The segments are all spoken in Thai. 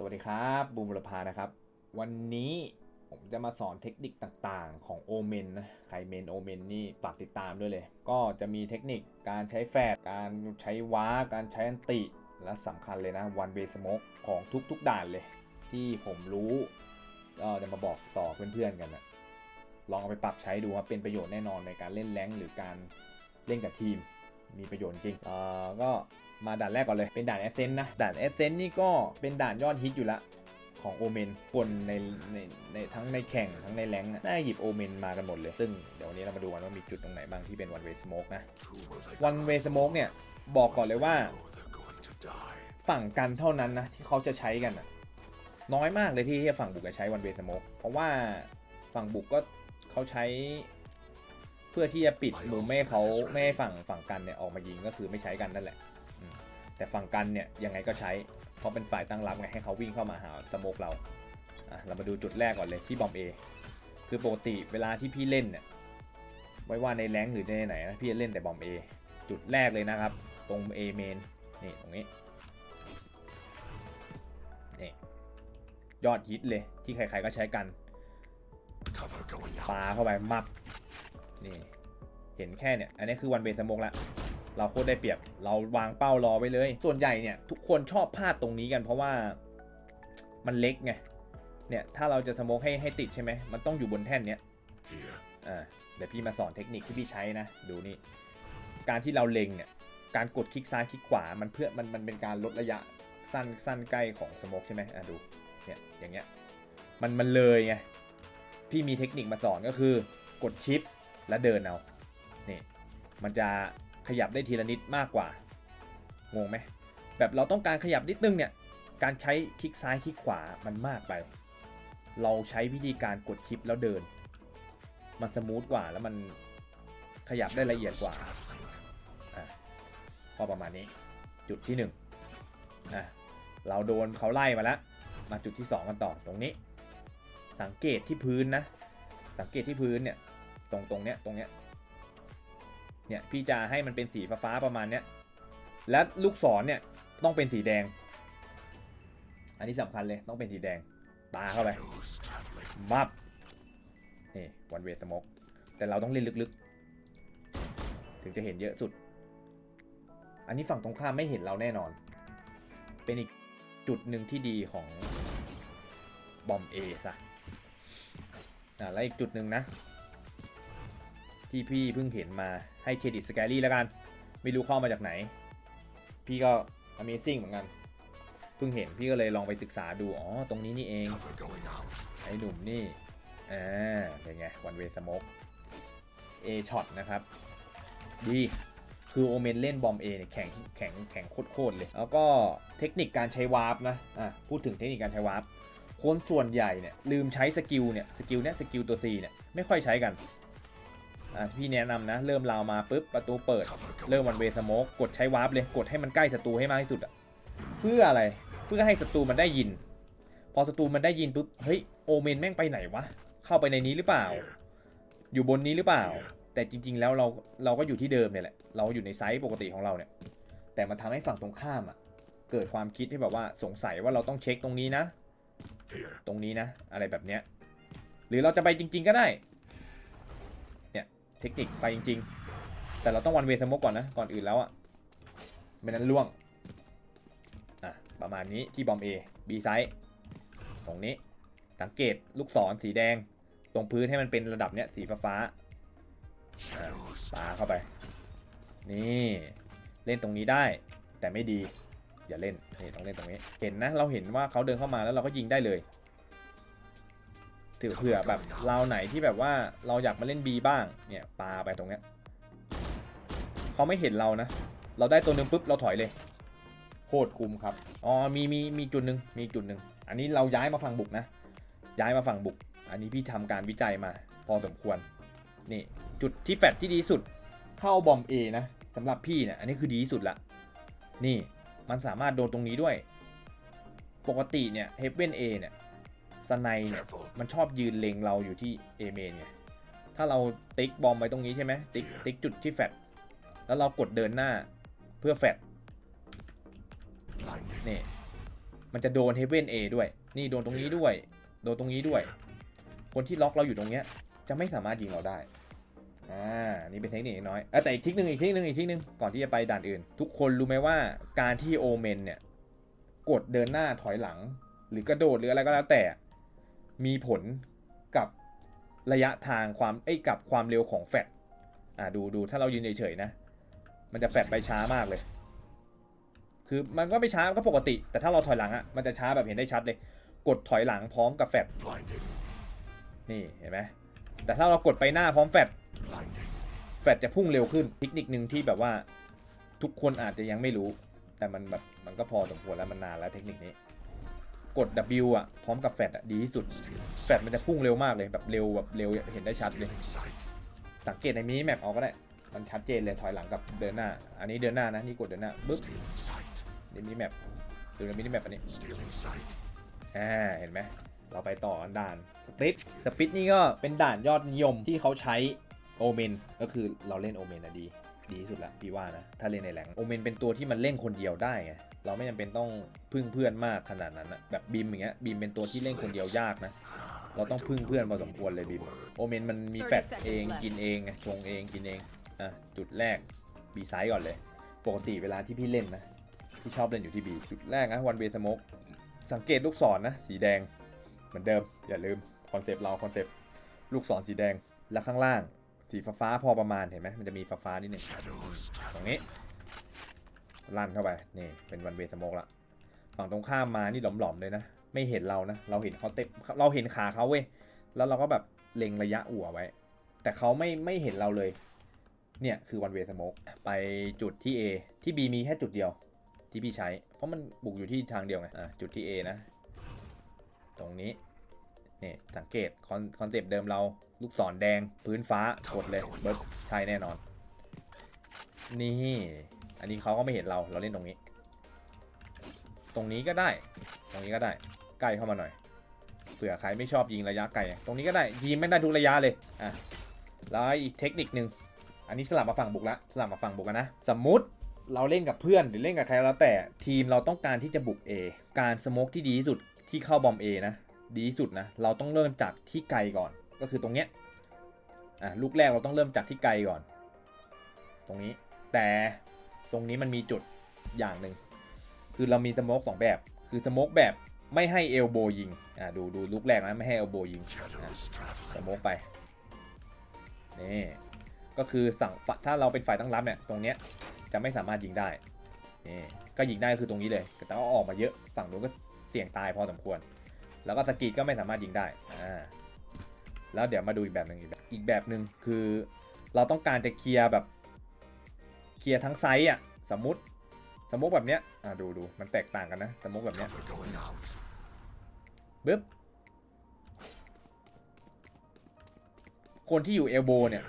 สวัสดีครับบูมรพานะครับ วันนี้ผมจะมาสอนเทคนิคต่างๆ ของโอเมนนะใครเมนโอเมนนี่ฝากติดตามด้วยเลย ก็จะมีเทคนิคการใช้แฟดการใช้ว้า การใช้อันติ และสำคัญเลยนะวันเบสโมกของทุกๆด่านเลย ที่ผมรู้ก็จะมาบอกต่อเพื่อนๆกันนะลองเอาไปปรับใช้ดูครับเป็นประโยชน์แน่นอนในการเล่นแรงหรือการเล่นกับทีม มีประโยชน์จริงเอ่อก็มาด่านแรกก่อนเลย เป็นด่านแอสเซนต์นะ ด่านแอสเซนต์นี่ก็เป็นด่านยอดฮิตอยู่ละของโอเมนคนในในในทั้งในแข่งทั้งในแรงค์อะน่าหยิบโอเมนมากันหมดเลย ซึ่งเดี๋ยววันนี้เรามาดูกันว่ามีจุดตรงไหนบ้างที่เป็นวันเวสโมกนะวันเวสโมกเนี่ย บอกก่อนเลยว่า ฝั่งกันเท่านั้นนะ ที่เขาจะใช้กันอะน้อยมากเลยที่ฝั่งบุกจะใช้วันเวสโมกเพราะว่าฝั่งบุกก็เขาใช้ พื่อที่จะปิดมุมไม่ให้เขาไม่ให้ฝั่งฝั่งกันเนี่ยออกมายิงก็คือไม่ใช้กันนั่นแหละอืมแต่ฝั่งกันเนี่ยยังไงก็ใช้เพราะเป็นฝ่ายตั้งรับไงให้เขาวิ่งเข้ามาหาสโมกเราอะเรามาดูจุดแรกก่อนเลยที่บอมเอคือปกติเวลาที่พี่เล่นเนี่ยไม่ว่าในแรงค์หรือในไหนนะพี่จะเล่นแต่บอมเอจุดแรกเลยนะครับ ตรงเอเมนนี่ตรงนี้นี่ยอดฮิตเลยที่ใครๆก็ใช้กัน Cover going ปา out. เข้าไปมับ นี่เห็นแค่เนี่ยอันนี้คือวันเบสมกละเราโคตรได้เปรียบเราวางเป้ารอไว้เลย ส่วนใหญ่เนี่ยทุกคนชอบพลาดตรงนี้กัน เพราะว่ามันเล็กไงเนี่ยถ้าเราจะสโมกให้ให้ติดใช่ไหมมันต้องอยู่บนแท่นเนี้ยอ่าเดี๋ยวพี่มาสอนเทคนิคที่พี่ใช้นะ ดูนี่ การที่เราเล็งเนี่ย การกดคลิกซ้ายคลิกขวา มันเพื่อมันมันเป็นการลดระยะสั้นสั้นใกล้ของสโมกใช่ไหมอะดู เนี่ย อย่างเงี้ย มันมันเลยไง พี่มีเทคนิคมาสอนก็คือ กดชิป แล้วเดินเอานี่มันจะขยับได้ทีละนิดมากกว่างงไหมแบบเราต้องการขยับนิดนึงเนี่ยการใช้คลิกซ้ายคลิกขวามันมากไป เราใช้วิธีการกดชิปแล้วเดิน มันสมูทกว่าแล้วมันขยับได้ละเอียดกว่าอะก็ประมาณนี้จุดที่หนึ่งอะเราโดนเขาไล่มาแล้วมาจุดที่สองกันต่อตรงนี้ สังเกตที่พื้นนะ สังเกตที่พื้นเนี่ย ตรงตรงเนี้ยตรงเนี้ยเนี่ยพี่จะให้มันเป็นสีฟ้าประมาณเนี้ยและลูกศรเนี่ยต้องเป็นสีแดง อันนี้สำคัญเลยต้องเป็นสีแดงปาเข้าไปมับนี่วันเวสมกแต่เราต้องเล่นลึกๆ ถึงจะเห็นเยอะสุด อันนี้ฝั่งตรงข้ามไม่เห็นเราแน่นอน เป็นอีกจุดหนึ่งที่ดีของบอมเอซะอ่าแล้วอีกจุดหนึ่งนะ ที่พี่เพิ่งเห็นมาให้เครดิตสแกรี่แล้วกัน ไม่รู้เข้ามาจากไหน พี่ก็ Amazing เหมือนกัน เพิ่งเห็นพี่ก็เลยลองไปศึกษาดู อ๋อ ตรงนี้นี่เอง Cover going out. ไอ้หนุ่มนี่ อ่า เป็นไงวันเวสโมกเอช็อตนะครับ ดีคือโอเมนเล่นบอมเอเนี่ยแข็งแข็งแข็งโคตรๆเลย แล้วก็เทคนิคการใช้วาร์ปนะ อะ พูดถึงเทคนิคการใช้วาร์ปคนส่วนใหญ่เนี่ยลืมใช้สกิลเนี่ย สกิลเนี่ยสกิลตัว C เนี่ยไม่ค่อยใช้กัน อะพี่แนะนำนะ เริ่มราวมาปุ๊บประตูเปิด Cover เริ่ม going วันเวสโมกกดใช้วาร์ปเลยกดให้มันใกล้ศัตรูให้มากที่สุดอะเพื่ออะไรเพื่อให้ศัตรูมันได้ยิน พอศัตรูมันได้ยินปุ๊บเฮ้ยโอเมนแม่งไปไหนวะเข้าไปในนี้หรือเปล่า Here. อยู่บนนี้หรือเปล่า แต่จริง ๆ แล้วเราเราก็อยู่ที่เดิมเนี่ยแหละเราอยู่ในไซส์ปกติของเราเนี่ยแต่มันทำให้ฝั่งตรงข้ามอะเกิดความคิดที่แบบว่าสงสัยว่าเราต้องเช็คตรงนี้นะ Here. ตรงนี้นะ อะไรแบบเนี้ยหรือเราจะไปจริง ๆ ก็ได้ เทคนิคไปจริง ๆ แต่เราต้องวันเวสมกก่อนนะ ก่อนอื่นแล้วอะ่ะไม่นั้นล่วง อะ ประมาณนี้ที่บอม A B ไซส์ตรงนี้ สังเกตลูกศรสีแดง ตรงพื้นให้มันเป็นระดับเนี้ยสีฟ้า Shadows ๆปาเข้าไป นี่ เล่นตรงนี้ได้ แต่ไม่ดี อย่าเล่น นี่ต้องเล่นตรงนี้ เห็นนะ เราเห็นว่าเขาเดินเข้ามาแล้วเราก็ยิงได้เลย ถือเผื่อแบบเราไหนที่แบบว่าเราอยากมาเล่น B บ้าง เนี่ยปาไปตรงเนี้ยเขาไม่เห็นเรานะ เราได้ตัวหนึ่งปุ๊บเราถอยเลย โคตรคุ้มครับ อ๋อ มีมีมีจุดหนึ่งมีจุดหนึ่ง อันนี้เราย้ายมาฝั่งบุกนะ ย้ายมาฝั่งบุก อันนี้พี่ทำการวิจัยมา พอสมควร นี่จุดที่แฟดที่ดีสุดเข้าบอม A นะสำหรับพี่เนี่ย อันนี้คือดีที่สุดละ นี่มันสามารถโดนตรงนี้ด้วย ปกติเนี่ยเฮเ e นเอเนี่ย สไนเนี่ย Careful. มันชอบยืนเล็งเราอยู่ที่ A เมนไงถ้าเราติ๊กบอมไว้ตรงนี้ใช่ไหมติ๊กติ๊กจุดที่แฟดแล้วเรากดเดินหน้าเพื่อแฟด Blinding. นี่มันจะโดนเฮเว่นเอด้วย นี่โดนตรงนี้ด้วย โดนตรงนี้ด้วย คนที่ล็อกเราอยู่ตรงเนี้ย จะไม่สามารถยิงเราได้ อ่า นี่เป็นเทคนิคน้อยเอ้ยแต่อีกทิกหนึ่งอีกทิกหนึ่งอีกทิกหนึ่งก่อนที่จะไปด่านอื่น ทุกคนรู้ไหมว่าการที่โอเมนเนี่ย กดเดินหน้าถอยหลัง หรือกระโดดหรืออะไรก็แล้วแต่ มีผลกับระยะทางความเอ้ยกับความเร็วของแฟลชอ่าดูดูถ้าเรายืนเฉยๆนะ มันจะแฟลชไปช้ามากเลย คือมันก็ไม่ช้าก็ปกติ แต่ถ้าเราถอยหลังอะมันจะช้าแบบเห็นได้ชัดเลย กดถอยหลังพร้อมกับแฟลช Blinding. นี่เห็นไหมแต่ถ้าเรากดไปหน้าพร้อมแฟลช Blinding. แฟลชจะพุ่งเร็วขึ้นเทคนิคหนึ่งที่แบบว่าทุกคนอาจจะยังไม่รู้ แต่มันแบบมันก็พอสมควรแล้วมันนานแล้วเทคนิคนี้ กด W อะพร้อมกับแฟลชอะดีที่สุด แฟลชมันจะพุ่งเร็วมากเลยแบบเร็วแบบเร็วเห็นได้ชัดเลย สังเกตในมินิแมปเอาก็ได้ มันชัดเจนเลยถอยหลังกับเดินหน้า อันนี้เดินหน้านะนี่กดเดินหน้าปึ๊บในมินิแมปดูในมินิแมปอันนี้อ่าเห็นไหมเราไปต่ออันด่านสปิดสปิดนี่ก็เป็นด่านยอดนิยมที่เขาใช้โอเมนก็คือเราเล่นโอเมนอะดี ดีที่สุดละพี่ว่านะ ถ้าเล่นในแหลงโอเมนเป็นตัวที่มันเล่นคนเดียวได้ไง เราไม่จำเป็นต้องพึ่งเพื่อนมากขนาดนั้นนะแบบบีมอย่างเงี้ยบีมเป็นตัวที่เล่นคนเดียวยากนะเราต้องพึ่งเพื่อนพอสมควรเลยบีมโอเมนมันมีแฟตเองกินเองไงชงเองกินเองอะจุดแรกบีไซด์ก่อนเลย ปกติเวลาที่พี่เล่นนะพี่ชอบเล่นอยู่ที่บีจุดแรกนะวันเวสโมกสังเกตลูกศรนนะสีแดงเหมือนเดิม อย่าลืมคอนเซปต์เราคอนเซปต์ลูกศรสีแดงแล้วข้างล่างสีฟ้าฟ้าๆพอประมาณเห็นไหมมันจะมีฟ้าฟ้าๆนิดหนึ่ง Shadows ตรง traveling. นี้ ลั่นเข้าไปนี่เป็นวันเวสโมกละฝั่งตรงข้ามมานี่หลอมๆเลยนะ ไม่เห็นเรานะ เราเห็นเขาเต็มเราเห็นขาเขาเว้ยแล้วเราก็แบบเล็งระยะอัวไว้ แต่เขาไม่ไม่เห็นเราเลย เนี่ยคือวันเวสโมกไปจุดที่ A ที่ B มีแค่จุดเดียว ที่พี่ใช้ เพราะมันบุกอยู่ที่ทางเดียวไงอะจุดที่ A นะ ตรงนี้นี่สังเกตคอนคอนเซปต์เดิมเราลูกศรแดงพื้นฟ้ากดเลยเบิร์ดใช่แน่นอน นี่ อันนี้เขาก็ไม่เห็นเรา เราเล่นตรงนี้ ตรงนี้ก็ได้ ตรงนี้ก็ได้ ใกล้เข้ามาหน่อย เผื่อใครไม่ชอบยิงระยะไกล ตรงนี้ก็ได้ ยิงไม่ได้ทุกระยะเลย อะ แล้วอีกเทคนิคหนึ่งอันนี้สลับมาฝั่งบุกละ สลับมาฝั่งบุกกันนะ สมมุติเราเล่นกับเพื่อนหรือเล่นกับใครแล้วแต่ทีมเราต้องการที่จะบุก A การสโมกที่ดีที่สุดที่เข้าบอม A นะ ดีที่สุดนะ เราต้องเริ่มจากที่ไกลก่อน ก็คือตรงเนี้ย อะ ลูกแรกเราต้องเริ่มจากที่ไกลก่อน ตรงนี้ แต่ ตรงนี้มันมีจุดอย่างหนึ่งคือเรามีสโมกสองแบบ คือสโมกแบบไม่ให้เอลโบยิงอะดูดูลูกแรกนะไม่ให้เอลโบยิง Shadows ส traveling. โมกไปนี่ก็คือสั่งฝถ้าเราเป็นฝ่ายตั้งรับเนี่ยตรงเนี้ยจะไม่สามารถยิงได้นี่ก็ยิงได้คือตรงนี้เลย แต่ว่าออกมาเยอะฝั่งนู้นก็เสี่ยงตายพอสมควร แล้วก็สกีดก็ไม่สามารถยิงได้อ่าแล้วเดี๋ยวมาดูอีกแบบหนึ่งอีกแบบอีกแบบหนึ่งคือ เราต้องการจะเคลียร์แบบ เคลียร์ทั้งไซส์อะ สมมติสมมติแบบเนี้ยอ่าดูดูมันแตกต่างกันนะ สมมติแบบเนี้ย Cover going out. ปึ๊บคนที่อยู่เอลโบเนี่ย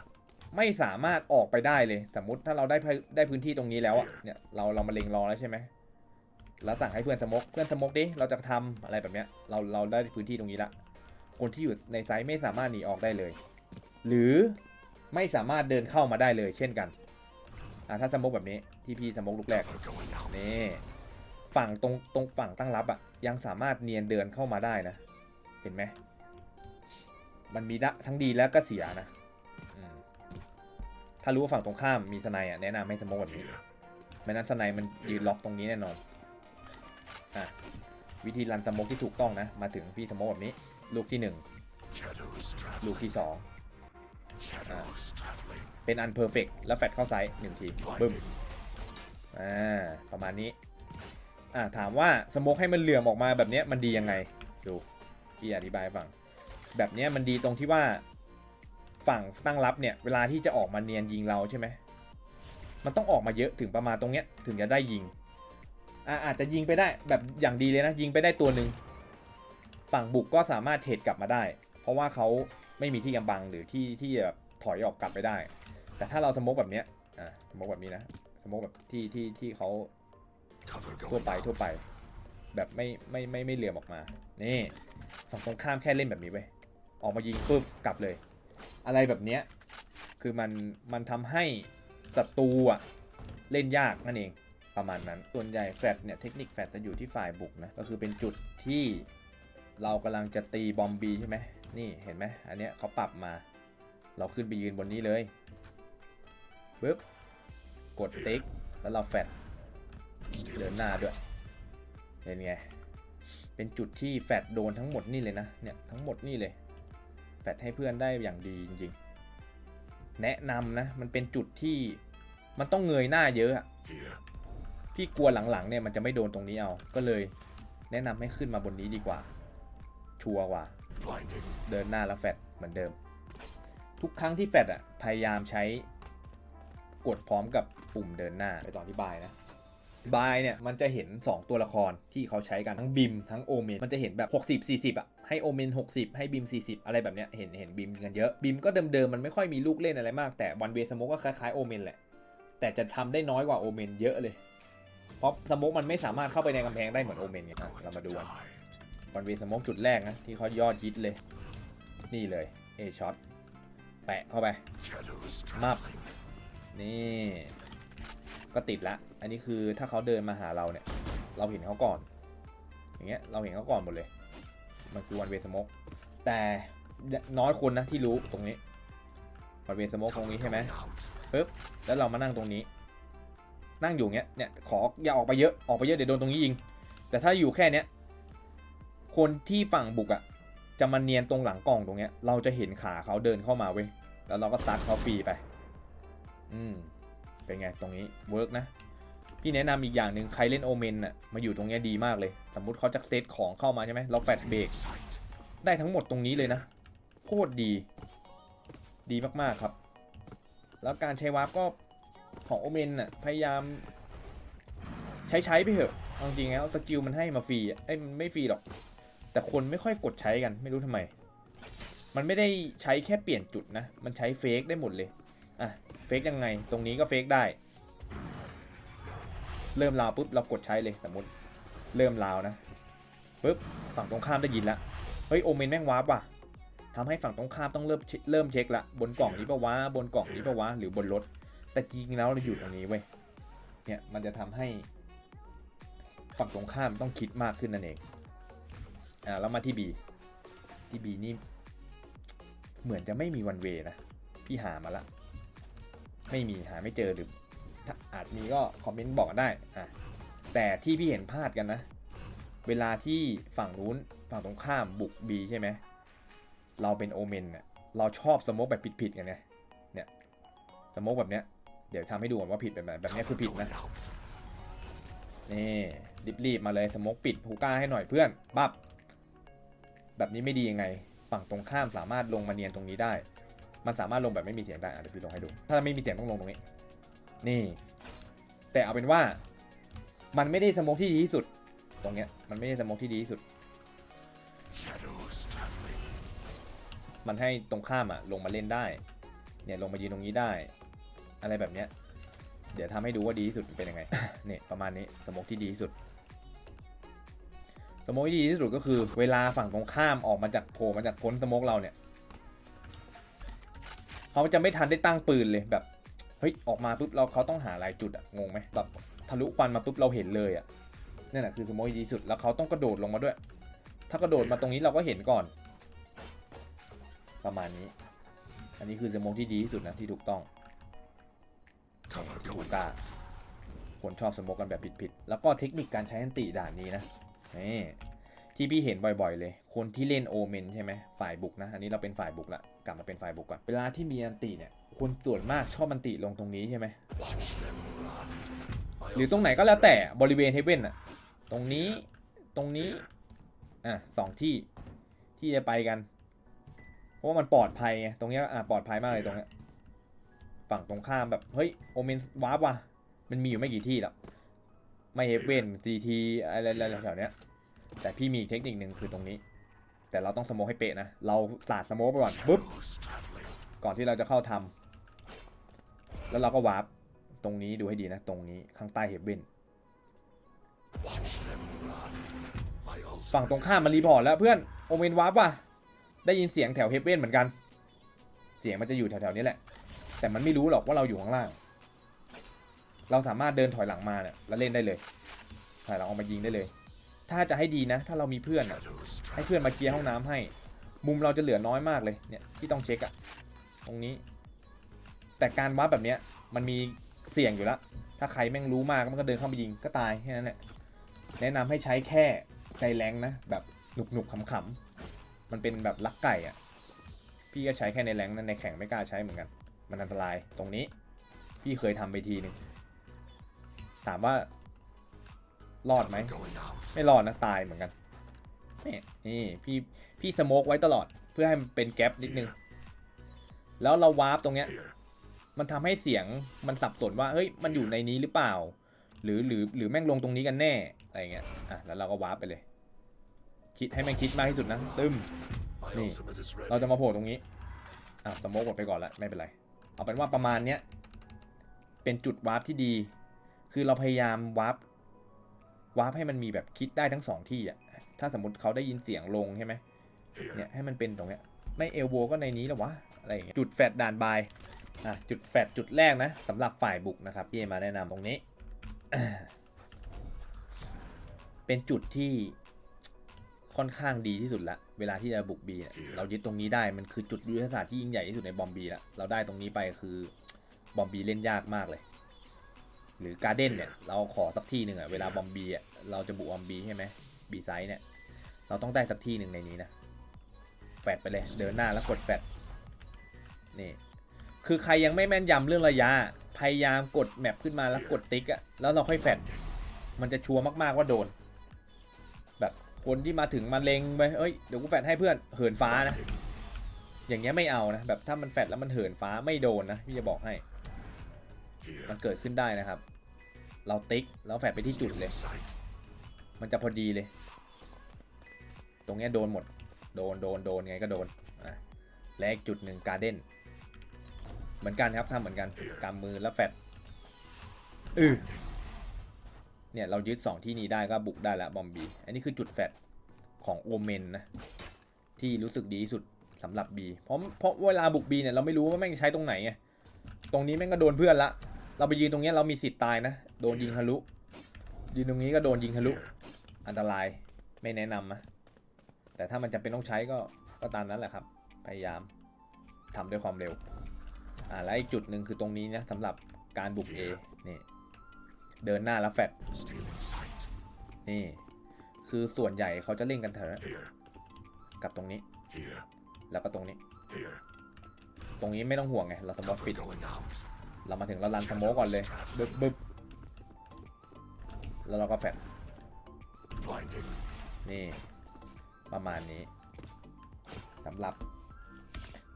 ไม่สามารถออกไปได้เลย สมมติถ้าเราได้ได้พื้นที่ตรงนี้แล้วอะเนี่ยเราเรามาเล็งรอแล้วใช่ไหมแล้วสั่งให้เพื่อนสมกเพื่อนสมกดิเราจะทำอะไรแบบเนี้ยเราเราได้พื้นที่ตรงนี้ละคนที่อยู่ในไซต์ไม่สามารถหนีออกได้เลย หรือไม่สามารถเดินเข้ามาได้เลยเช่นกัน อ่าถ้าสโมกแบบนี้ที่พี่สโมกลูกแรกนี่ฝั่งตรงตรงฝั่งตั้งรับอะ่ะยังสามารถเนียนเดินเข้ามาได้นะ เห็นไหมมันมีทั้งดีแล้วก็เสียนะถ้ารู้ว่าฝั่งตรงข้ามมีสไนอะแนะนำให้สโมกแบบนี้ไม่นั้นสไนมันยืนล็อกตรงนี้แน่นอนอะวิธีรันสโมกที่ถูกต้องนะ มาถึงพี่สโมกแบบนี้ ลูกที่หนึ่งลูกที่สอง เป็นอันเพอร์เฟกแล้วแฟดเข้าไซส์หนึ่งทีบึ้ม Blinding. อ่าประมาณนี้อ่าถามว่าสโมกให้มันเหลื่อมออกมาแบบเนี้ยมันดียังไงดูพี่อธิบายให้ฟัง แบบเนี้ยมันดีตรงที่ว่าฝั่งตั้งรับเนี่ยเวลาที่จะออกมาเนียนยิงเราใช่ไหมมันต้องออกมาเยอะถึงประมาณตรงเนี้ยถึงจะได้ยิงอ่าอาจจะยิงไปได้แบบอย่างดีเลยนะ ยิงไปได้ตัวหนึ่งฝั่งบุกก็สามารถเทรดกลับมาได้ เพราะว่าเขาไม่มีที่กำบังหรือที่ที่แบบถอยออกกลับไปได้ แต่ถ้าเราสโมกแบบเนี้ยอ่าสโมกแบบนี้นะสโมกแบบที่ที่ที่เขา Cover ทั่ว going ไป out. ทั่วไป แบบไม่ไม่ไม่ไม่เหลื่อมออกมา นี่ฝั่งตรงข้ามแค่เล่นแบบนี้ไปออกมายิงปุ๊บกลับเลย อะไรแบบเนี้ยคือมันมันทำให้ศัตรูอะเล่นยากนั่นเองปประมาณนั้น ส่วนใหญ่แฟดเนี่ยเทคนิคแฟดจะอยู่ที่ฝ่ายบุกนะก็คือเป็นจุดที่เรากำลังจะตีบอมบีใช่ไหมนี่เห็นไหมอันเนี้ยเขาปรับมา เราขึ้นไปยืนบนนี้เลย ปึ๊บ กดติ๊ก แล้วเราแฟดเดินหน้าด้วย เห็นไง เป็นจุดที่แฟดโดนทั้งหมดนี่เลยนะ เนี่ย ทั้งหมดนี่เลย แฟดให้เพื่อนได้อย่างดีจริงๆ แนะนำนะ มันเป็นจุดที่มันต้องเงยหน้าเยอะอะพี่กลัวหลังๆเนี่ยมันจะไม่โดนตรงนี้เอา ก็เลยแนะนำให้ขึ้นมาบนนี้ดีกว่า ชัวร์กว่า เดินหน้าแล้วแฟดเหมือนเดิม ทุกครั้งที่แฟดอะ พยายามใช้ กดพร้อมกับปุ่มเดินหน้าไปตอนที่บายนะบายเนี่ยมันจะเห็น 2 ตัวละครที่เขาใช้กันทั้งบิมทั้งโอเมนมันจะเห็นแบบ 60 40 อะ ให้โอเมน60 ให้บิม 40 อะไรแบบเนี้ยเห็นเห็นบิมกันเยอะบิมก็เดิมๆ มันไม่ค่อยมีลูกเล่นอะไรมาก แต่วันเวสโมกก็คล้ายๆโอเมนแหละ แต่จะทำได้น้อยกว่าโอเมนเยอะเลย เพราะสโมกมันไม่สามารถเข้าไปในกำแพงได้เหมือนโอเมนไงอะ Going เรามา to ดูกัน die. วันเวสโมกจุดแรกนะที่เขายอดฮิตเลย นี่เลยเอช็อตแปะเข้าไป Shadows Map. นี่ ก็ติดละ อันนี้คือถ้าเขาเดินมาหาเราเนี่ย เราเห็นเขาก่อน อย่างเงี้ย เราเห็นเขาก่อนหมดเลย มันคือวันเวสมกแต่น้อยคนนะที่รู้ตรงนี้วันเวสมกตรงนี้ใช่ไหมปึ๊บ แล้วเรามานั่งตรงนี้ นั่งอยู่เงี้ย เนี่ย ขออย่าออกไปเยอะ ออกไปเยอะเดี๋ยวโดนตรงนี้ยิง แต่ถ้าอยู่แค่เนี้ย คนที่ฝั่งบุกอะ่ะ จะมาเนียนตรงหลังกล่องตรงเนี้ย เราจะเห็นขาเขาเดินเข้ามาเว้ย แล้วเราก็ซัดเขาฟรีไป อืมเป็นไงตรงนี้เวิร์กนะ พี่แนะนำอีกอย่างหนึ่งใครเล่นโอเมนอะมาอยู่ตรงนี้ดีมากเลย สมมุติเขาจะเซตของเข้ามาใช่ไหมเราแฟดเบรกได้ทั้งหมดตรงนี้เลยนะโคตรดี ดีมากๆครับ แล้วการใช้วาร์ปก็ของโอเมนน่ะพยายาม ใช้ใช้ไปเถอะเอาจริงๆแล้วสกิลมันให้มาฟรีอะเอ้มันไม่ฟรีหรอก แต่คนไม่ค่อยกดใช้กันไม่รู้ทำไม มันไม่ได้ใช้แค่เปลี่ยนจุดนะ มันใช้เฟกได้หมดเลย เฟกยังไง ตรงนี้ก็เฟกได้ เริ่มลาวปุ๊บเรากดใช้เลยสมมติเริ่มลาวนะปุ๊บฝั่งตรงข้ามได้ยินละเฮ้ยโอเมนแม่งวาร์ปว่ะทำให้ฝั่งตรงข้ามต้องเริ่มเริ่มเช็คละบนกล่องนี้ปะวะบนกล่องนี้ปะวะหรือบนรถ แต่จริงแล้วเราอยู่ตรงนี้เว้ยเนี่ยมันจะทำให้ฝั่งตรงข้ามต้องคิดมากขึ้นนั่นเองอ่าแล้วมาที่ B ที่ B นี่เหมือนจะไม่มีวันเวนะพี่หามาละ ไม่มีหาไม่เจอหรือถ้าอาจมีก็คอมเมนต์บอกได้อะแต่ที่พี่เห็นพลาดกันนะ เวลาที่ฝั่งนู้นฝั่งตรงข้ามบุก B ใช่ไหมเราเป็นโอเมนเนี่ยเราชอบสโมกแบบผิดๆกันไงเนี่ยสโมกแบบเนี้ยเดี๋ยวทำให้ดูก่อนว่าผิดแบบไหนแบบเนี้ยคือผิดนะนี่รีบๆมาเลยสโมกปิดฮูก้าให้หน่อยเพื่อนบับแบบนี้ไม่ดียังไง ฝั่งตรงข้ามสามารถลงมาเนียนตรงนี้ได้ มันสามารถลงแบบไม่มีเสียงได้อะเดี๋ยวพี่ลงให้ดู ถ้าไม่มีเสียงต้องลงตรงนี้ นี่ แต่เอาเป็นว่า มันไม่ได้สโมกที่ดีที่สุด ตรงเนี้ย มันไม่ได้สโมกที่ดีที่สุด มันให้ตรงข้ามอะลงมาเล่นได้ เนี่ยลงมายืนตรงนี้ได้ อะไรแบบเนี้ย เดี๋ยวทำให้ดูว่าดีที่สุดเป็นยังไง เนี่ยประมาณนี้สโมกที่ดีที่สุดสโมกที่ดีที่สุดก็คือ เวลาฝั่งตรงข้ามออกมาจากโผล่มาจากพ้นสโมกเราเนี่ย เขาจะไม่ทันได้ตั้งปืนเลยแบบเฮ้ยออกมาปุ๊บเราเขาต้องหาลายจุดอะงงไหมแบบทะลุควันมาปุ๊บเราเห็นเลยอะนั่นแหละคือสโมกที่ดีสุดแล้วเขาต้องกระโดดลงมาด้วย ถ้ากระโดดมาตรงนี้เราก็เห็นก่อน ประมาณนี้ อันนี้คือสโมกที่ดีที่สุดนะที่ถูกต้อง Cover ถูกตาคนชอบสโมกกันแบบผิดๆแล้วก็เทคนิคการใช้อันติด่านนี้นะนี่ที่พี่เห็นบ่อยๆเลย คนที่เล่นโอเมนใช่ไหมฝ่ายบุกนะ อันนี้เราเป็นฝ่ายบุกละ ลับมาเป็นฝ่ายบุกก่อนเวลาที่มีอันติเนี่ยคนส่วนมากชอบอันติลงตรงนี้ใช่ไหมหรือตรงไหนก็แล้วแต่บริเวณเฮเว่นอะตรงนี้ตรงนี้อะสองที่ที่จะไปกัน เพราะว่ามันปลอดภัยไงตรงเนี้ยอะปลอดภัยมากเลยตรงเนี้ยฝั่งตรงข้ามแบบเฮ้ยโอเมนวาร์ปว่ะมันมีอยู่ไม่กี่ที่หรอกไม่เฮเว่นซีทีอะไรๆแถวเนี้ยแต่พี่มีเทคนิคหนึ่งคือตรงนี้ แต่เราต้องสโมกให้เป๊ะนะ เราสาดสโมกไปก่อนปุ๊บ Shadows traveling. ก่อนที่เราจะเข้าทำแล้วเราก็วาร์ปตรงนี้ดูให้ดีนะ ตรงนี้ข้างใต้เฮเว่น Watch them run. My ฝั่งตรง ultimate ข้ามมันรีพอร์ตแล้วเพื่อนโอเมนวาร์ปว่ะ ได้ยินเสียงแถวเฮเว่นเหมือนกัน เสียงมันจะอยู่แถวๆนี้แหละ แต่มันไม่รู้หรอกว่าเราอยู่ข้างล่าง เราสามารถเดินถอยหลังมาเนี่ยแล้วเล่นได้เลยถอยหลังออกมายิงได้เลย ถ้าจะให้ดีนะ ถ้าเรามีเพื่อนอะให้เพื่อนมาเคลียร์ห้องน้ำให้ มุมเราจะเหลือน้อยมากเลยเนี่ยที่ต้องเช็คอะตรงนี้ แต่การวัดแบบเนี้ยมันมีเสี่ยงอยู่แล้วถ้าใครแม่งรู้มากมันก็เดินเข้าไปยิงก็ตายแค่นั้นแหละแนะนำให้ใช้แค่ในแรงนะแบบหนุกหนุกๆขำๆมันเป็นแบบลักไก่อะพี่ก็ใช้แค่ในแรงนั้นในแข่งไม่กล้าใช้เหมือนกัน มันอันตรายตรงนี้ พี่เคยทำไปทีหนึ่งถามว่า รอดไหม Cover going out. ไม่รอดนะตายเหมือนกันนี่นี่พี่พี่สโมกไว้ตลอดเพื่อให้มันเป็นแกลบนิดนึง แล้วเราวาร์ปตรงเนี้ย Here. มันทำให้เสียงมันสับสนว่าเฮ้ยมันอยู่ในนี้หรือเปล่า หรือหรือหรือแม่งลงตรงนี้กันแน่อะไรเงี้ยอะแล้วเราก็วาร์ปไปเลย คิดให้แม่งคิดมากที่สุดนะตึม My Nee. ultimate is เรา ready. จะมาโผล่ตรงนี้อะสโมกหมดไปก่อนละไม่เป็นไร เอาเป็นว่าประมาณเนี้ยเป็นจุดวาร์ปที่ดี คือเราพยายามวาร์ป วาร์ปให้มันมีแบบคิดได้ทั้งสองที่อะ ถ้าสมมติเขาได้ยินเสียงลงใช่ไหมเนี่ยให้มันเป็นตรงเนี้ย ไม่เอลโวก็ในนี้แล้ววะ อะไรอย่างเงี้ย จุดแฟดด่านบายอะจุดแฟดจุดแรกนะสำหรับฝ่ายบุกนะครับที่มาแนะนำตรงนี้ เป็นจุดที่ค่อนข้างดีที่สุดละ เวลาที่จะบุกบีเนี่ยเรายึดตรงนี้ได้มันคือจุดยุทธศาสตร์ที่ยิ่งใหญ่ที่สุดในบอมบีละเราได้ตรงนี้ไปคือบอมบีเล่นยากมากเลย หรือการ์เด้นเนี่ยเราขอสักที่หนึ่งอะเวลาบอมบีอะเราจะบุกบอมบีใช่ไหมบีไซส์เนี่ยเราต้องได้สักที่หนึ่งในนี้นะแฟดไปเลยเดินหน้าแล้วกดแฟดนี่คือใครยังไม่แม่นยำเรื่องระยะ พยายามกดแมปขึ้นมาแล้วกดติ๊กอะแล้วเราค่อยแฟดมันจะชัวร์มากๆว่าโดน แบบคนที่มาถึงมาเลงไปเอ้ยเดี๋ยวกูแฟดให้เพื่อนเหินฟ้านะอย่างเงี้ยไม่เอานะแบบถ้ามันแฟดแล้วมันเหินฟ้าไม่โดนนะพี่จะบอกให้ มันเกิดขึ้นได้นะครับ เราติ๊กแล้วแฟดไปที่จุด Still เล in ย sight. มันจะพอดีเลย ตรงเนี้ยโดนหมด โดนโดนโดนไงก็โดนอะและอีกจุดหนึ่งการ์เด้นเหมือนกันครับทำเหมือนกันกำมือแล้วแฟดอือเนี่ยเรายึด 2 ที่นี้ได้ก็บุกได้แล้วบอมบี อันนี้คือจุดแฟดของโอเมนนะ ที่รู้สึกดีที่สุดสำหรับบีเพราะเพราะเวลาบุกบีเนี่ยเราไม่รู้ว่าแม่งใช้ตรงไหนไงตรงนี้แม่งก็โดนเพื่อนละ เราไปยืนตรงนี้เรามีสิทธิ์ตายนะ โดนยิงทะลุ ยืนตรงนี้ก็โดนยิงทะลุ อันตราย ไม่แนะนำนะ แต่ถ้ามันจำเป็นต้องใช้ก็ ก็ตามนั้นแหละครับ พยายามทำด้วยความเร็ว อ่า แล้วอีกจุดหนึ่งคือตรงนี้นะสำหรับการบุก A นี่ เดินหน้าแล้วแฟดนี่ คือส่วนใหญ่เขาจะเล่นกันแถวนั้น Here. กับตรงนี้ แล้วก็ตรงนี้ ตรงนี้ไม่ต้องห่วงไง เราสมอ Cover ปิด เรามาถึงเรารันสโมก่อนเลยบึบบึบแล้วเราก็แฟดนี่ ประมาณนี้สำหรับ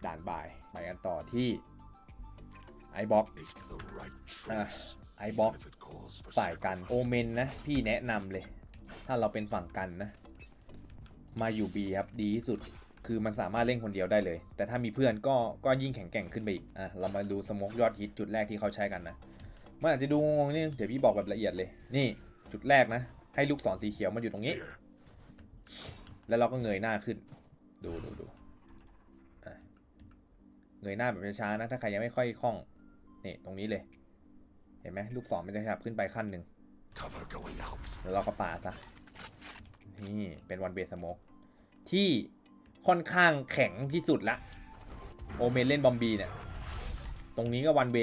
ด่านบ่ายไปกันต่อที่ไอบ็อกไอบ็อกฝ่ายกันโอเมนนะ พี่แนะนำเลย ถ้าเราเป็นฝั่งกันนะ มาอยู่ B ครับดีที่สุด คือมันสามารถเล่นคนเดียวได้เลย แต่ถ้ามีเพื่อนก็ก็ยิ่งแข็งแกร่งขึ้นไปอีกอะเรามาดูสโมกยอดฮิตจุดแรกที่เขาใช้กันนะมันอาจจะดูงงๆนิดนึงเดี๋ยวพี่บอกแบบละเอียดเลย นี่จุดแรกนะ ให้ลูกศรสีเขียวมาอยู่ตรงนี้ Here. แล้วเราก็เงยหน้าขึ้น ดูดูดูอะเงยหน้าแบบช้าๆนะ ถ้าใครยังไม่ค่อยคล่องนี่ตรงนี้เลย เห็นไหมลูกศรมันจะขยับขึ้นไปขั้นหนึ่ง Cover going out. แล้วเราก็ปาดซะนี่เป็นวันเบสโมกที่ ค่อนข้างแข็งที่สุดละโอเมนเล่นบอมบีเนี่ยตรงนี้ก็วันเบ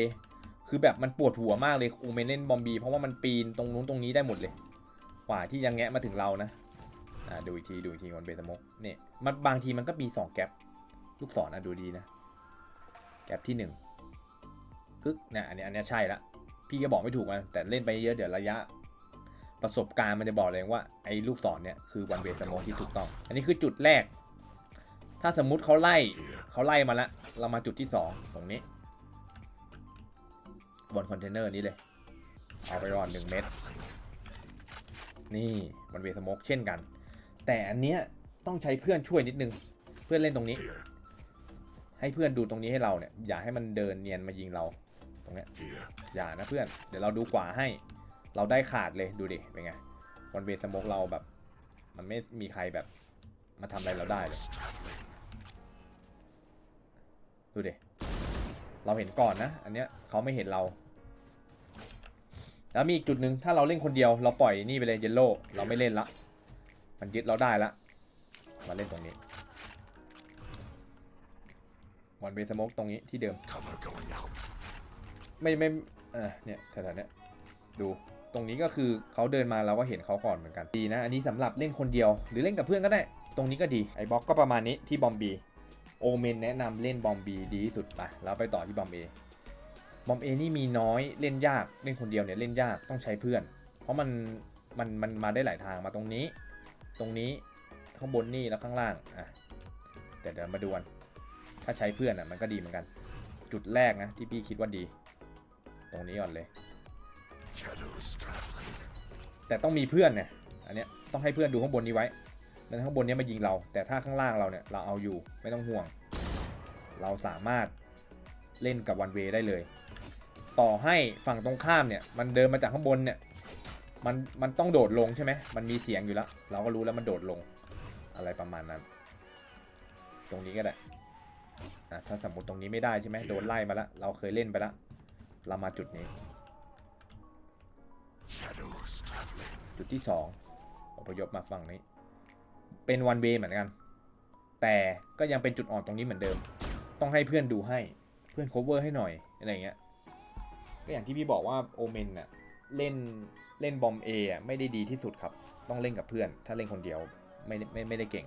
คือแบบมันปวดหัวมากเลยโอเมนเล่นบอมบีเพราะว่ามันปีนตรงนู้นตรงนี้ได้หมดเลยกว่าที่ยังแงะมาถึงเรานะอ่าดูอีกทีดูอีกทีวันเบสมกเนี่ยมันบางทีมันก็มีสองแกลบลูกศรนะดูดีนะ แกลบที่หนึ่งกึกเนี่ยอันนี้อันนี้ใช่ละพี่ก็บอกไม่ถูกนะแต่เล่นไปเยอะเดี๋ยวระยะประสบการณ์มันจะบอกเลยว่าไอ้ลูกศรเนี่ยคือวันเวสโมที่ถูกต้อง อันนี้คือจุดแรก ถ้าสมมุติเขาไล่เขาไล่มาและเรามาจุดที่สองตรงนี้ บนคอนเทนเนอร์นี้เลย เอาไปก่อนหนึ่งเม็ดนี่วันเวสโมกเช่นกัน แต่อันเนี้ยต้องใช้เพื่อนช่วยนิดนึง เพื่อนเล่นตรงนี้ ให้เพื่อนดูตรงนี้ให้เราเนี่ย อย่าให้มันเดินเนียนมายิงเรา ตรงเนี้ยอย่านะเพื่อน เดี๋ยวเราดูกว่าให้ เราได้ขาดเลยดูดิเป็นไงวันเบสโมกเราแบบ มันไม่มีใครแบบมาทำอะไรเราได้เลย Shadows traveling. ดูดิเราเห็นก่อนนะ อันเนี้ยเขาไม่เห็นเรา แล้วมีอีกจุดหนึ่งถ้าเราเล่นคนเดียว เราปล่อยนี่ไปเลยเยลโล่เราไม่เล่นละ มันยึดเราได้ละมาเล่นตรงนี้วันเบสมกตรงนี้ที่เดิม Cover going out. ไม่ไม่เออเนี่ยแถวๆเนี้ยดูตรงนี้ก็คือเขาเดินมาเราก็เห็นเขาก่อนเหมือนกันดีนะ อันนี้สำหรับเล่นคนเดียว หรือเล่นกับเพื่อนก็ได้ ตรงนี้ก็ดีไอ้บล็อกก็ประมาณนี้ที่บอมบี โอเมนแนะนำเล่นบอมบีดีที่สุดไปแล้วไปต่อที่บอมเอบอมเอนี่มีน้อยเล่นยากเล่นคนเดียวเนี่ยเล่นยากต้องใช้เพื่อน เพราะมันมันมันมาได้หลายทางมาตรงนี้ ตรงนี้ข้างบนนี่แล้วข้างล่างอะแต่เดี๋ยวมาดูกันถ้าใช้เพื่อนอะมันก็ดีเหมือนกัน จุดแรกนะที่พี่คิดว่าดี ตรงนี้ก่อนเลย แต่ต้องมีเพื่อนเนี่ยอันเนี้ยต้องให้เพื่อนดูข้างบนนี้ไว้ แล้วข้างบนนี้มายิงเรา แต่ถ้าข้างล่างเราเนี่ยเราเอาอยู่ไม่ต้องห่วง เราสามารถเล่นกับวันเวได้เลย ต่อให้ฝั่งตรงข้ามเนี่ยมันเดินมาจากข้างบนเนี่ยมันมันต้องโดดลงใช่ไหมมันมีเสียงอยู่แล้ว เราก็รู้แล้วมันโดดลงอะไรประมาณนั้น ตรงนี้ก็ได้อะถ้าสมมติตรงนี้ไม่ได้ใช่ไหมโดนไล่มาแล้วเราเคยเล่นไปแล้วเรามาจุดนี้ จุดที่สองอพยพมาฝั่งนี้ เป็นวันเวเหมือนกัน แต่ก็ยังเป็นจุดอ่อนตรงนี้เหมือนเดิม ต้องให้เพื่อนดูให้เพื่อน cover ให้หน่อยอะไรเงี้ยก็อย่างที่พี่บอกว่าโอเมนน่ะเล่นเล่นบอมเอะไม่ได้ดีที่สุดครับ ต้องเล่นกับเพื่อน ถ้าเล่นคนเดียวไม่ได้ไม่ไม่ได้เก่ง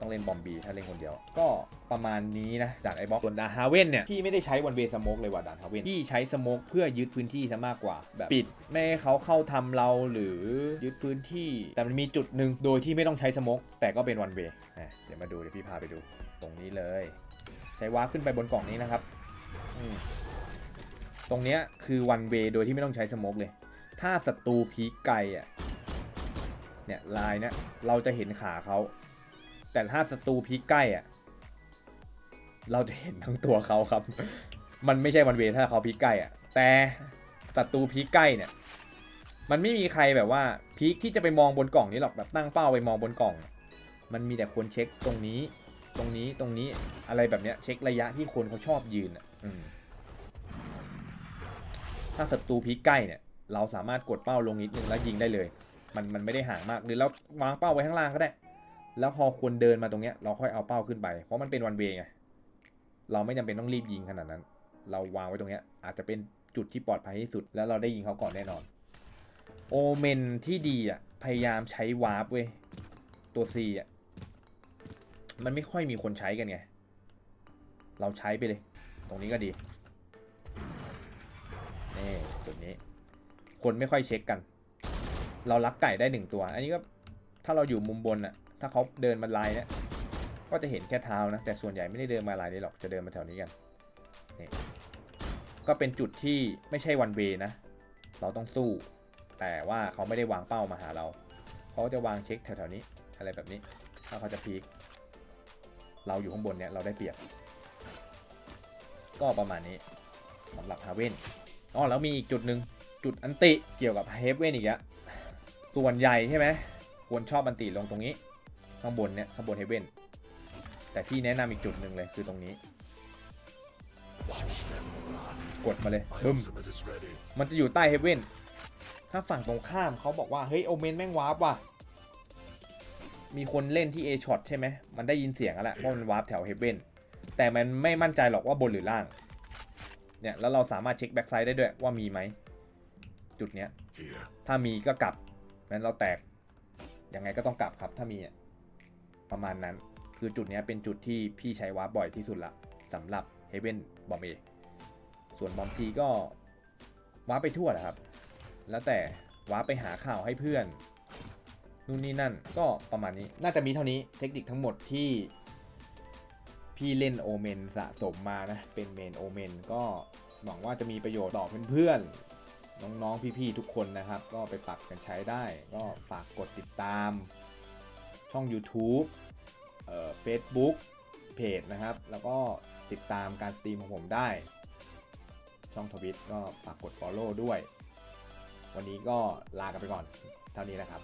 ต้องเล่นบอมบีถ้าเล่นคนเดียว ก็ประมาณนี้นะด่านไอบ็อกส่วนด่านฮาเว่นเนี่ยพี่ไม่ได้ใช้วันเวสโมกเลยว่ะด่านฮาเว่นพี่ใช้สโมกเพื่อยึดพื้นที่ซะมากกว่า แบบปิดไม่ให้เขาเข้าทำเราหรือยึดพื้นที่ แต่มันมีจุดหนึ่งโดยที่ไม่ต้องใช้สโมกแต่ก็เป็นวันเวเดี๋ยวมาดูเดี๋ยวพี่พาไปดู ตรงนี้เลย ใช้วาร์ปขึ้นไปบนกล่องนี้นะครับอืมตรงเนี้ยคือวันเวโดยที่ไม่ต้องใช้สโมกเลย ถ้าศัตรูพีคไกลอะเนี่ยลายเนี่ยเราจะเห็นขาเขา แต่ถ้าศัตรูพีคใกล้อะเราจะเห็นทั้งตัวเขาครับ มันไม่ใช่วันเวถ้าเขาพีคใกล้อะแต่ศัตรูพีคใกล้เนี่ย มันไม่มีใครแบบว่าพีคที่จะไปมองบนกล่องนี้หรอกแบบตั้งเป้าไปมองบนกล่อง มันมีแต่คนเช็คตรงนี้ ตรงนี้ตรงนี้อะไรแบบเนี้ยเช็คระยะที่คนเขาชอบยืนอะถ้าศัตรูพีคใกล้เนี่ย เราสามารถกดเป้าลงนิดนึงแล้วยิงได้เลย มันมันไม่ได้ห่างมากหรือเราวางเป้าไว้ข้างล่างก็ได้ แล้วพอคนเดินมาตรงเนี้ยเราค่อยเอาเป้าขึ้นไป เพราะมันเป็นวันเวไงเราไม่จำเป็นต้องรีบยิงขนาดนั้น เราวางไว้ตรงเนี้ยอาจจะเป็นจุดที่ปลอดภัยที่สุด แล้วเราได้ยิงเขาก่อนแน่นอน โอเมนที่ดีอะพยายามใช้วาร์ปเว้ยตัว C อะมันไม่ค่อยมีคนใช้กันไง เราใช้ไปเลย ตรงนี้ก็ดีนี่จุดนี้ คนไม่ค่อยเช็คกัน เราลักไก่ได้หนึ่งตัว อันนี้ก็ถ้าเราอยู่มุมบนอะ ถ้าเขาเดินมาลายเนี่ยก็จะเห็นแค่เท้านะ แต่ส่วนใหญ่ไม่ได้เดินมาลายนี้หรอกจะเดินมาแถวนี้กันนี่ก็เป็นจุดที่ไม่ใช่วันเวนะ เราต้องสู้ แต่ว่าเขาไม่ได้วางเป้ามาหาเรา เขาจะวางเช็คแถวๆนี้ อะไรแบบนี้ ถ้าเขาจะพีคเราอยู่ข้างบนเนี่ยเราได้เปรียบ ก็ประมาณนี้สำหรับฮาเว่นอ๋อแล้วมีอีกจุดหนึ่งจุดอันติเกี่ยวกับเฮฟเว่นอีกอะส่วนใหญ่ใช่ไหมควรชอบอันติลงตรงนี้ ข้างบนเนี่ยข้างบนเฮเว่นแต่พี่แนะนำอีกจุดหนึ่งเลยคือตรงนี้ Watch them run. กดมาเลย My บึ้ม ultimate is ready. มันจะอยู่ใต้เฮเว่นถ้าฝั่งตรงข้ามเขาบอกว่า เฮ้ย โอเมนแม่งวาร์ปว่ะ มีคนเล่นที่ A ช็อตใช่ไหม มันได้ยินเสียงแล้วแหละว่ามันวาร์ปแถวเฮเว่นแต่มันไม่มั่นใจหรอกว่าบนหรือล่าง เนี่ย แล้วเราสามารถเช็คแบ็กไซด์ได้ด้วยว่ามีไหม จุดเนี้ย Here. ถ้ามีก็กลับนั้นเราแตก ยังไงก็ต้องกลับครับถ้ามีอะ ประมาณนั้น คือจุดนี้เป็นจุดที่พี่ใช้วาร์ปบ่อยที่สุดละสำหรับเฮเ e นบอมเอส่วนบอมซีก็วาร์ปไปทั่วแหละครับ แล้วแต่วาร์ปไปหาข่าวให้เพื่อนนู่นนี่นั่นก็ประมาณนี้น่าจะมีเท่านี้เทคนิคทั้งหมดที่พี่เล่นโอเมนสะสมมานะ เป็นเมนโอเมนก็หวังว่าจะมีประโยชน์ต่อเพื่อนๆ น้องๆ พี่ๆ ทุกคนนะครับ ก็ไปปรับกันใช้ได้ ก็ฝากกดติดตาม ช่อง YouTube เอ่อ Facebook เพจนะครับ แล้วก็ติดตามการสตรีมของผมได้ ช่องทวิตก็ฝากกด Follow ด้วย วันนี้ก็ลากันไปก่อน เท่านี้นะครับ